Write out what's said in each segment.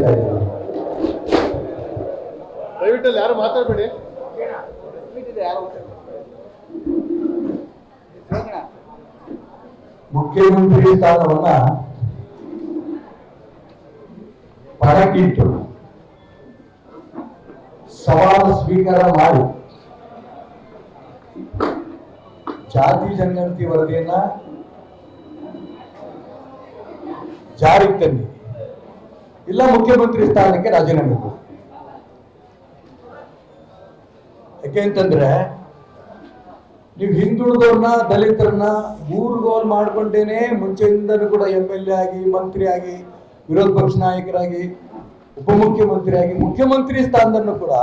ಪತ್ರವನ್ನು ಇದ್ದೀನಿ ದಯವಿಟ್ಟು ಯಾರು ಮಾತಾಡಬೇಡಿ. ಮುಖ್ಯಮಂತ್ರಿ ಸ್ಥಾನವನ್ನ ಪಣಕ್ಕಿಟ್ಟು ಸವಾಲು ಸ್ವೀಕಾರ ಮಾಡಿ ಜಾತಿ ಜನಗಣತಿ ವರದಿಯನ್ನ ಜಾರಿಗೆ ತನ್ನಿ ಇಲ್ಲ ಮುಖ್ಯಮಂತ್ರಿ ಸ್ಥಾನಕ್ಕೆ ರಾಜೀನಾಮೆ ಕೊಡಿ. ಯಾಕೆ ಅಂತಂದ್ರೆ ನೀವು ಹಿಂದುಳಿದವ್ರನ್ನ, ದಲಿತರನ್ನ ಗೋಲ್ ಮಾಡ್ಕೊಂಡೇನೆ ಮುಂಚೆಯಿಂದನೂ ಕೂಡ ಎಂ ಎಲ್ ಎ ಆಗಿ, ಮಂತ್ರಿ ಆಗಿ, ವಿರೋಧ ಪಕ್ಷ ನಾಯಕರಾಗಿ, ಉಪಮುಖ್ಯಮಂತ್ರಿ ಆಗಿ, ಮುಖ್ಯಮಂತ್ರಿ ಸ್ಥಾನದನ್ನು ಕೂಡ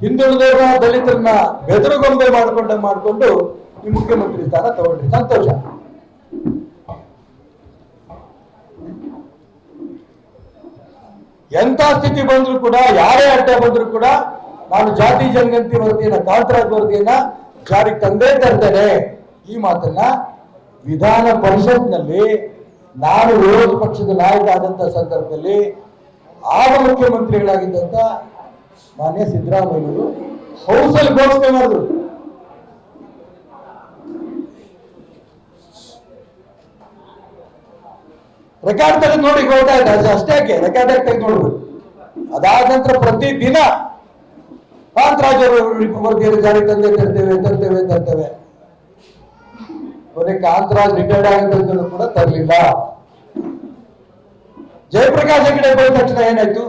ಹಿಂದುಳಿದವ್ರ ದಲಿತರನ್ನ ಬೆದರುಗೊಂಬೆ ಮಾಡ್ಕೊಂಡ ಮಾಡ್ಕೊಂಡು ಈ ಮುಖ್ಯಮಂತ್ರಿ ಸ್ಥಾನ ತಗೊಂಡ್ರಿ. ಸಂತೋಷ. ಎಂತ ಸ್ಥಿತಿ ಬಂದರೂ ಕೂಡ, ಯಾರೇ ಅಡ್ಡ ಬಂದರೂ ಕೂಡ, ನಾನು ಜಾತಿ ಜನಗಣತಿ ವರದಿಯನ್ನ ಕಾಂಟ್ರಾಕ್ಟ್ ವರದಿಯನ್ನ ಜಾರಿಗೆ ತಂದೇ ತರ್ತೇನೆ ಈ ಮಾತನ್ನ ವಿಧಾನ ಪರಿಷತ್ನಲ್ಲಿ, ನಾನು ವಿರೋಧ ಪಕ್ಷದ ನಾಯಕ ಆದಂತ ಸಂದರ್ಭದಲ್ಲಿ ಆಗ ಮುಖ್ಯಮಂತ್ರಿಗಳಾಗಿದ್ದಂತ ಮಾನ್ಯ ಸಿದ್ದರಾಮಯ್ಯವರು ಹೌಸಲ್ಲಿ ಘೋಷಣೆ ಮಾಡಿದ್ರು. ರೆಕಾರ್ಡ್ ತೆಗೆದು ನೋಡಿ ಗೊತ್ತಾಯ್ತು ಅಷ್ಟೇ ಅಷ್ಟೇ ರೆಕಾರ್ಡ್ ಆಗಿ ತೆಗೆದು ನೋಡ್ಬೇಕು. ಅದಾದ ನಂತರ ಪ್ರತಿ ದಿನ ಕಾಂತರಾಜರು ವರದಿಯಲ್ಲಿ ಜಾರಿ ತಂದೆ ತರ್ತೇವೆ ತರ್ತೇವೆ ತರ್ತೇವೆ. ಕೊನೆ ಕಾಂತರಾಜ್ ರಿಟೈರ್ಡ್ ಆಗಿದ್ದಂತೂ ಕೂಡ ತರಲಿಲ್ಲ. ಜಯಪ್ರಕಾಶ್ ಹೆಗ್ಡೆ ಬಂದ ತಕ್ಷಣ ಏನಾಯ್ತು?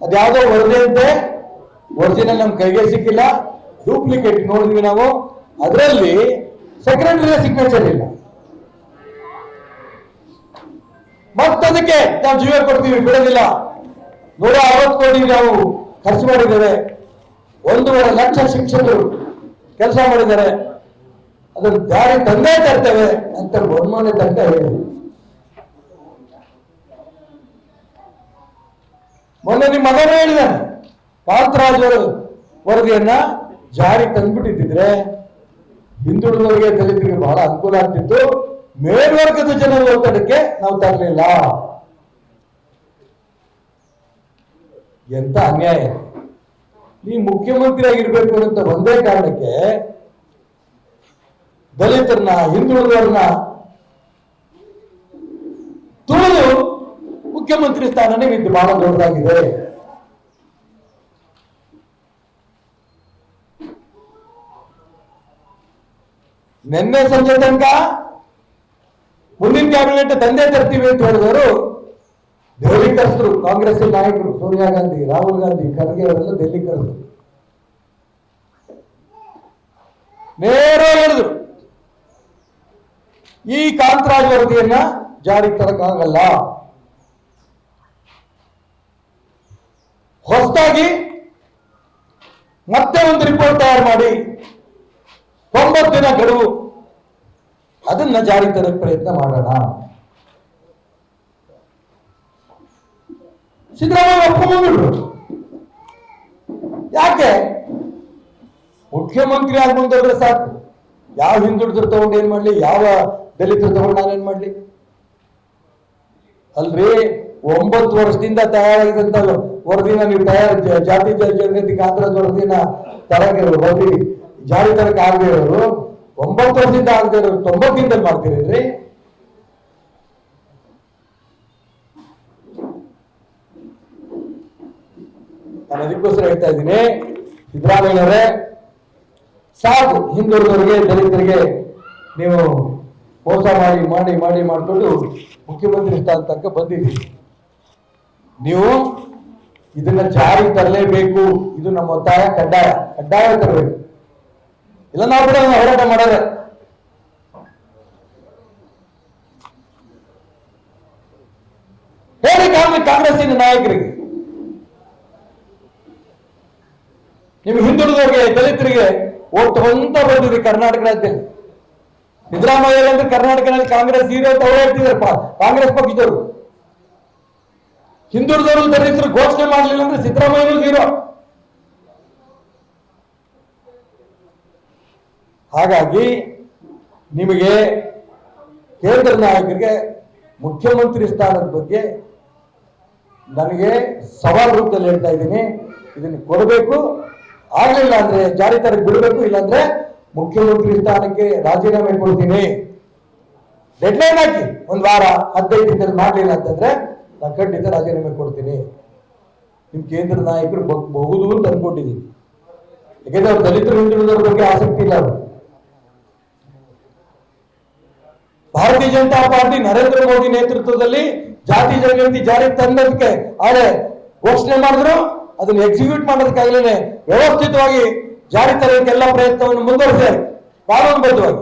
ಅದ್ಯಾವುದೋ ವರದಿ ಅಂತೆ? ಒರಿಜಿನಲ್ ನಮ್ ಕೈಗೆ ಸಿಕ್ಕಿಲ್ಲ. ಡೂಪ್ಲಿಕೇಟ್ ನೋಡಿದ್ವಿ ನಾವು. ಅದರಲ್ಲಿ ಸೆಕ್ರೆಟರಿ ಸಿಗ್ನೇಚರ್ ಇಲ್ಲ. ಮತ್ತದಕ್ಕೆ ನಾವು ಜೀವ ಕೊಡ್ತೀವಿ, ಬಿಡೋದಿಲ್ಲ. ನೂರ ಅರವತ್ತು ಕೋಟಿ ನಾವು ಖರ್ಚು ಮಾಡಿದ್ದೇವೆ. ಒಂದೂವರೆ ಲಕ್ಷ ಶಿಕ್ಷಕರು ಕೆಲಸ ಮಾಡಿದ್ದಾರೆ. ಅದನ್ನು ದಾರಿ ತಂದೇ ತರ್ತೇವೆ ಅಂತ ಬರ್ಮನೆ ತನಕ ಹೇಳಿ ಮೊನ್ನೆ ನಿಮ್ಮ ಮಗನೇ ಹೇಳಿದಾನೆ ಪಾತ್ರರಾಜರು ವರದಿಯನ್ನ ಜಾರಿ ತಂದ್ಬಿಟ್ಟಿದ್ರೆ ಹಿಂದುಳಿದವರಿಗೆ ದಲಿತರಿಗೆ ಬಹಳ ಅನುಕೂಲ ಆಗ್ತಿತ್ತು. ಮೇಲ್ವರ್ಗದ ಜನರು ಒತ್ತಡಕ್ಕೆ ನಾವು ತರಲಿಲ್ಲ. ಎಂತ ಅನ್ಯಾಯ? ನೀ ಮುಖ್ಯಮಂತ್ರಿ ಆಗಿರ್ಬೇಕು ಅಂತ ಒಂದೇ ಕಾರಣಕ್ಕೆ ದಲಿತರನ್ನ, ಹಿಂದುಳಿದವರನ್ನ ತುಳಿದು ಮುಖ್ಯಮಂತ್ರಿ ಸ್ಥಾನನೇ ಇದು ಬಹಳ ದೊಡ್ಡದಾಗಿದೆ. ನಿನ್ನೆ ಸಂಜೆ ತನಕ ಕ್ಯಾಬಿನೆಟ್ ತಂದೆ ತರ್ತೀವಿ ಅಂತ ಹೇಳಿದವರು ದೆಹಲಿ ಕಾಂಗ್ರೆಸ್ ನಾಯಕರು, ಸೋನಿಯಾ ಗಾಂಧಿ, ರಾಹುಲ್ ಗಾಂಧಿ, ಖರ್ಗೆ ಅವರೆಲ್ಲ ಡೆಲ್ಲಿ ಕರೆದ್ರು ನೇರ ಹೇಳಿದ್ರು. ಈ ಕಾಂತರಾಜ್ ವರದಿಯನ್ನ ಜಾರಿಗೆ ತರಕಾಗಲ್ಲ ಹೊಸದಾಗಿ ಮತ್ತೆ ಒಂದು ರಿಪೋರ್ಟ್ ತಯಾರು ಮಾಡಿ, ತೊಂಬತ್ತು ದಿನ ಗಡುವು ಅದನ್ನ ಜಾರಿ ತರಕ್ಕೆ ಪ್ರಯತ್ನ ಮಾಡೋಣ. ಸಿದ್ದರಾಮಯ್ಯ ಒಪ್ಕೊಂಡ್ಬಿಟ್ರು ಯಾಕೆ? ಮುಖ್ಯಮಂತ್ರಿ ಆಗಿ ಮುಂದೋದ್ರೆ ಸಾಕು. ಯಾವ ಹಿಂದುಳಿದ್ರು ತಗೊಂಡು ಏನ್ ಮಾಡ್ಲಿ? ಯಾವ ದಲಿತರು ತಗೊಂಡು ಏನ್ ಮಾಡ್ಲಿ? ಅಲ್ರಿ, ಒಂಬತ್ತು ವರ್ಷದಿಂದ ತಯಾರಾಗಿದ್ದಂತ ವರದಿನ ನೀವು ತಯಾರ ಜಾತಿ ಜನಗತಿ ಕಾಂತರದ ವರದಿನ ತರಗೆ ವರದಿ ಜಾರಿ ತರಕ್ಕೆ ಆಗದೆ ಇರೋರು. ಒಂಬತ್ತು ವರ್ಷದಿಂದ ಆಗದೆ ತೊಂಬತ್ತಿಂದ ಮಾಡ್ತೀರೇನ್ರಿ? ನಾನು ಅದಕ್ಕೋಸ್ಕರ ಹೇಳ್ತಾ ಇದ್ದೀನಿ, ಸಿದ್ದರಾಮಯ್ಯನವರೇ, ಸಾಕು ಹಿಂದುಳಿದವರಿಗೆ, ದಲಿತರಿಗೆ ನೀವು ಮೋಸ ಮಾಡಿ ಮಾಡಿ ಮಾಡಿ ಮಾಡಿಕೊಂಡು ಮುಖ್ಯಮಂತ್ರಿ ಸ್ಥಾನ ತನಕ ಬಂದಿದ್ದೀರಿ. ನೀವು ಇದನ್ನ ಜಾರಿ ತರಲೇಬೇಕು. ಇದು ನಮ್ಮ ಒತ್ತಾಯ, ಕಡ್ಡಾಯ. ಕಡ್ಡಾಯ ತರಬೇಕು. ಇಲ್ಲ ನಾವು ಕೂಡ ಹೋರಾಟ ಮಾಡೋರೆ. ಹೇಳಿ ಕಾಂಗ್ರೆಸ್ ಕಾಂಗ್ರೆಸ್ಸಿನ ನಾಯಕರಿಗೆ. ನಿಮ್ಗೆ ಹಿಂದುಳಿದವರಿಗೆ, ದಲಿತರಿಗೆ ಓಟ್ ತಗೊಂತ ಬಂದಿದೆ ಕರ್ನಾಟಕ ರಾಜ್ಯದಲ್ಲಿ ಸಿದ್ದರಾಮಯ್ಯ ಅಂದ್ರೆ ಕರ್ನಾಟಕದಲ್ಲಿ ಕಾಂಗ್ರೆಸ್ ಹೀರೋ ಅಂತ ಪಾ- ಕಾಂಗ್ರೆಸ್ ಪಕ್ಷದವರು. ಹಿಂದುಳಿದವರು ದಲಿತರು ಘೋಷಣೆ ಮಾಡಲಿಲ್ಲ ಅಂದ್ರೆ ಸಿದ್ದರಾಮಯ್ಯ ಹೀರೋ ಹಾಗಾಗಿ ನಿಮಗೆ ಕೇಂದ್ರ ನಾಯಕರಿಗೆ ಮುಖ್ಯಮಂತ್ರಿ ಸ್ಥಾನದ ಬಗ್ಗೆ ನನಗೆ ಸವಾಲ್ ರೂಪದಲ್ಲಿ ಹೇಳ್ತಾ ಇದ್ದೀನಿ. ಇದನ್ನು ಕೊಡಬೇಕು. ಆಗಲಿಲ್ಲ ಅಂದ್ರೆ ಜಾರಿ ತರಕ್ಕೆ ಬಿಡಬೇಕು, ಇಲ್ಲಾಂದ್ರೆ ಮುಖ್ಯಮಂತ್ರಿ ಸ್ಥಾನಕ್ಕೆ ರಾಜೀನಾಮೆ ಕೊಡ್ತೀನಿ. ಡೆಡ್ಲೈನ್ ಹಾಕಿ, ಒಂದು ವಾರ, ಹದಿನೈದು ದಿನದಲ್ಲಿ ಮಾಡಲಿಲ್ಲ ಅಂತಂದ್ರೆ ನಾನು ಖಂಡಿತ ರಾಜೀನಾಮೆ ಕೊಡ್ತೀನಿ. ನಿಮ್ಮ ಕೇಂದ್ರ ನಾಯಕರು ಬ- ಬಹುದು ಅಂತ ಅನ್ಕೊಂಡಿದ್ದೀನಿ. ಯಾಕಂದ್ರೆ ಅವ್ರು ದಲಿತರು ಹಿಂದುಳಿದವ್ರ ಬಗ್ಗೆ ಆಸಕ್ತಿ ಇಲ್ಲ ಅವರು ಭಾರತೀಯ ಜನತಾ ಪಾರ್ಟಿ ನರೇಂದ್ರ ಮೋದಿ ನೇತೃತ್ವದಲ್ಲಿ ಜಾತಿ ಜನಗಣತಿ ಜಾರಿ ತಂದದಕ್ಕೆ ಆದರೆ ಘೋಷಣೆ ಮಾಡಿದ್ರು, ಅದನ್ನ ಎಕ್ಸಿಕ್ಯೂಟ್ ಮಾಡೋದಕ್ಕಾಗಲೇ ವ್ಯವಸ್ಥಿತವಾಗಿ ಜಾರಿ ಎಲ್ಲ ಪ್ರಯತ್ನವನ್ನು ಮುಂದುವರಿಸಿದ್ದಾರೆ. ಕಾನೂನುಬದ್ಧವಾಗಿ.